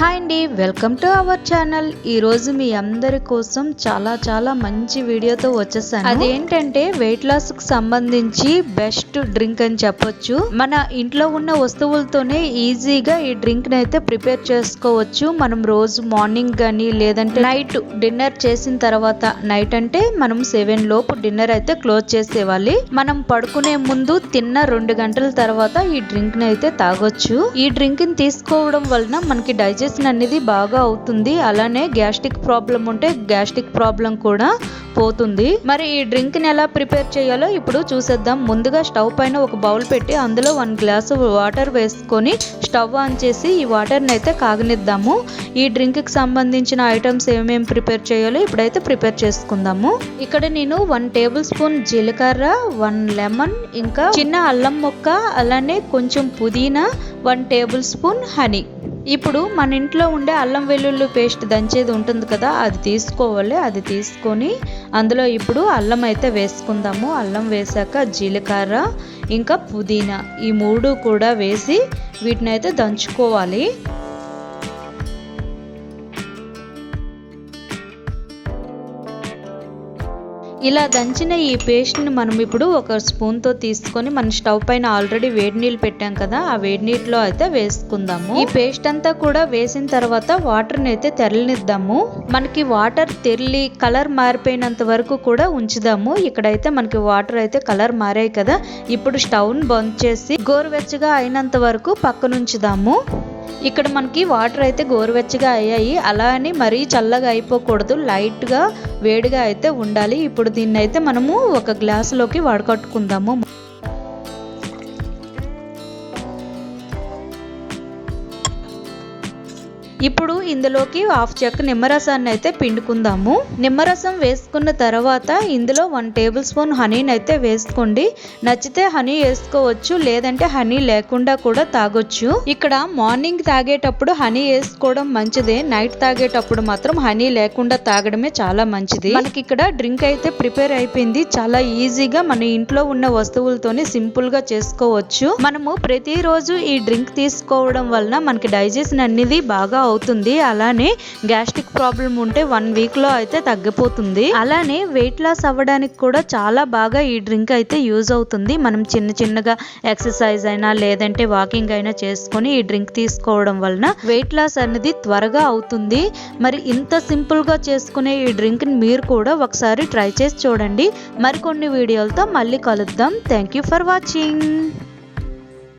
Hi అండి welcome to our channel. ఈ రోజు మీ అందరి కోసం చాలా చాలా మంచి వీడియోతో వచ్చేసాను. అదేంటంటే వెయిట్ లాస్కు సంబంధించి బెస్ట్ డ్రింక్ అని చెప్పొచ్చు. మన ఇంట్లో ఉన్న వస్తువులతోనే ఈజీగా ఈ డ్రింక్ అయితే ప్రిపేర్ చేసుకోవచ్చు. మనం రోజు మార్నింగ్ కానీ లేదంటే నైట్ డిన్నర్ చేసిన తర్వాత నైట్ అంటే మనం సెవెన్ లోపు డిన్నర్ అయితే క్లోజ్ చేసేవాలి. మనం పడుకునే ముందు తిన్న రెండు గంటల తర్వాత ఈ డ్రింక్ని అయితే తాగొచ్చు. ఈ డ్రింక్ని తీసుకోవడం వలన మనకి డైజెషన్ అనేది బాగా అవుతుంది. అలానే గ్యాస్ట్రిక్ ప్రాబ్లం ఉంటే గ్యాస్ట్రిక్ ప్రాబ్లం కూడా పోతుంది. మరి ఈ డ్రింక్ని ఎలా ప్రిపేర్ చేయాలో ఇప్పుడు చూసేద్దాం. ముందుగా స్టవ్ పైన ఒక బౌల్ పెట్టి అందులో వన్ గ్లాసు వాటర్ వేసుకొని స్టవ్ ఆన్ చేసి ఈ వాటర్ని అయితే కాగనిద్దాము. ఈ డ్రింక్కి సంబంధించిన ఐటమ్స్ ఏమేమి ప్రిపేర్ చేయాలో ఇప్పుడైతే ప్రిపేర్ చేసుకుందాము. ఇక్కడ నేను వన్ టేబుల్ స్పూన్ జీలకర్ర వన్ లెమన్ ఇంకా చిన్న అల్లం ముక్క అలానే కొంచెం పుదీనా వన్ టేబుల్ స్పూన్ హనీ. ఇప్పుడు మన ఇంట్లో ఉండే అల్లం వెల్లుల్లి పేస్ట్ దంచేది ఉంటుంది కదా అది తీసుకోవాలి. అది తీసుకొని అందులో ఇప్పుడు అల్లం అయితే వేసుకుందాము. అల్లం వేసాక జీలకర్ర ఇంకా పుదీనా ఈ మూడు కూడా వేసి వీటిని అయితే దంచుకోవాలి. ఇలా దంచిన ఈ పేస్ట్ని మనం ఇప్పుడు ఒక స్పూన్తో తీసుకొని మన స్టవ్ పైన ఆల్రెడీ వేడి నీళ్ళు పెట్టాం కదా ఆ వేడి నీటిలో అయితే వేసుకుందాము. ఈ పేస్ట్ అంతా కూడా వేసిన తర్వాత వాటర్ని అయితే తెరలినిద్దాము. మనకి వాటర్ తెరలి కలర్ మారిపోయినంత వరకు కూడా ఉంచుదాము. ఇక్కడైతే మనకి వాటర్ అయితే కలర్ మారాయి కదా ఇప్పుడు స్టవ్ని బంద్ చేసి గోరువెచ్చగా అయినంత వరకు పక్కనుంచుదాము. ఇక్కడ మనకి వాటర్ అయితే గోరువెచ్చగా అయ్యాయి. అలా అని మరీ చల్లగా అయిపోకూడదు. లైట్గా వేడిగా అయితే ఉండాలి. ఇప్పుడు దీన్ని అయితే మనము ఒక గ్లాసులోకి వడకట్టుకుందాము. ఇప్పుడు ఇందులోకి హాఫ్ చెక్క నిమ్మరసాన్ని అయితే పిండుకుందాము. నిమ్మరసం వేసుకున్న తర్వాత ఇందులో వన్ టేబుల్ స్పూన్ హనీని అయితే వేసుకోండి. నచ్చితే హనీ వేసుకోవచ్చు లేదంటే హనీ లేకుండా కూడా తాగొచ్చు. ఇక్కడ మార్నింగ్ తాగేటప్పుడు హనీ వేసుకోవడం మంచిదే నైట్ తాగేటప్పుడు మాత్రం హనీ లేకుండా తాగడమే చాలా మంచిది. మనకి ఇక్కడ డ్రింక్ అయితే ప్రిపేర్ అయిపోయింది. చాలా ఈజీగా మన ఇంట్లో ఉన్న వస్తువులతోనే సింపుల్గా చేసుకోవచ్చు. మనము ప్రతిరోజు ఈ డ్రింక్ తీసుకోవడం వలన మనకి డైజెషన్ అనేది బాగా అవుతుంది. అలానే గ్యాస్ట్రిక్ ప్రాబ్లం ఉంటే వన్ వీక్లో అయితే తగ్గిపోతుంది. అలానే వెయిట్ లాస్ అవ్వడానికి కూడా చాలా బాగా ఈ డ్రింక్ అయితే యూజ్ అవుతుంది. మనం చిన్న చిన్నగా ఎక్సర్సైజ్ అయినా లేదంటే వాకింగ్ అయినా చేసుకొని ఈ డ్రింక్ తీసుకోవడం వలన వెయిట్ లాస్ అనేది త్వరగా అవుతుంది. మరి ఇంత సింపుల్గా చేసుకునే ఈ డ్రింక్ని మీరు కూడా ఒకసారి ట్రై చేసి చూడండి. మరికొన్ని వీడియోలతో మళ్ళీ కలుద్దాం. Thank you for watching.